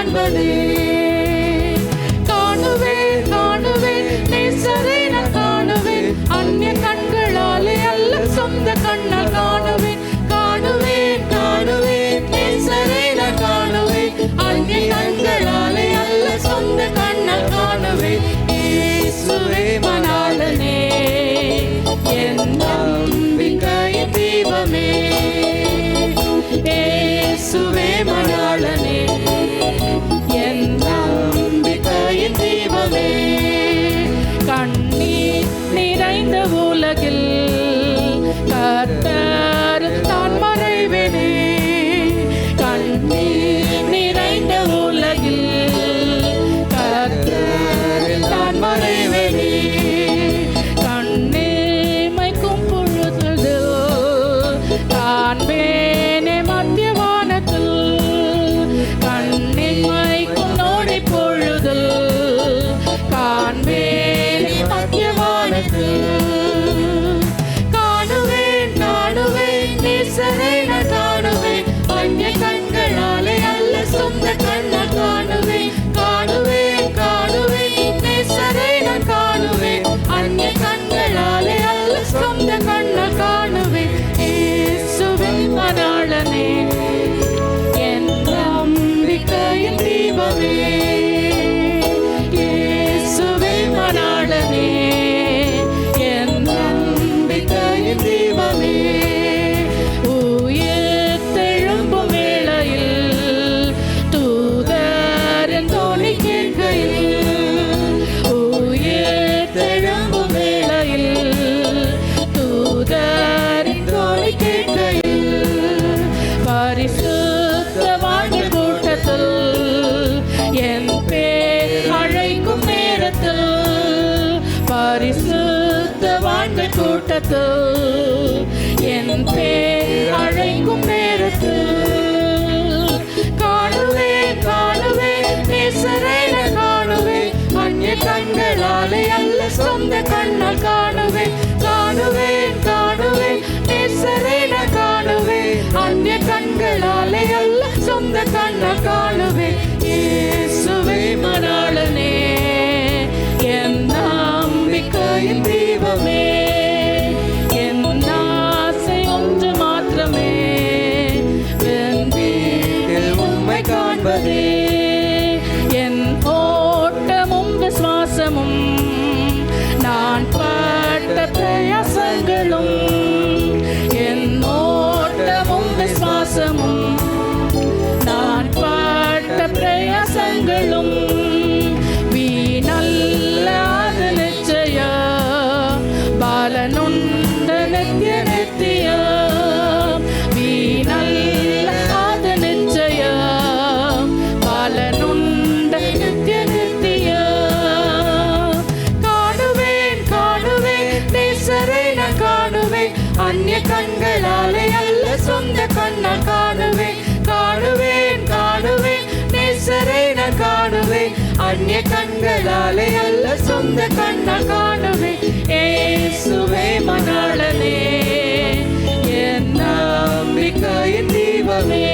I can't believe. da da loving. நேரத்தில் என் பேர் அழைக்கும் நேரத்தில் காணுவே காணுவே நேசரேன காணுவே. அந்நிய கண்களாலே அல்ல சொந்த கண்ணால் காணுவே. காணுவே காணுவே நேசரேன காணுவே. அந்நிய கண்களாலே அல்ல சொந்த கண்ணால் Maria. அந்நிய கண்களாலே அல்ல சொந்த கண்ணால் காணுவேன் காணுவேன் காணுவேன் நேசரை நான் காணுவேன். அந்நிய கண்களாலே அல்ல சொந்த கண்ணால் காணுவேன். ஏசுவே மணாளனே என் நம்பிக்கையின் தீபமே.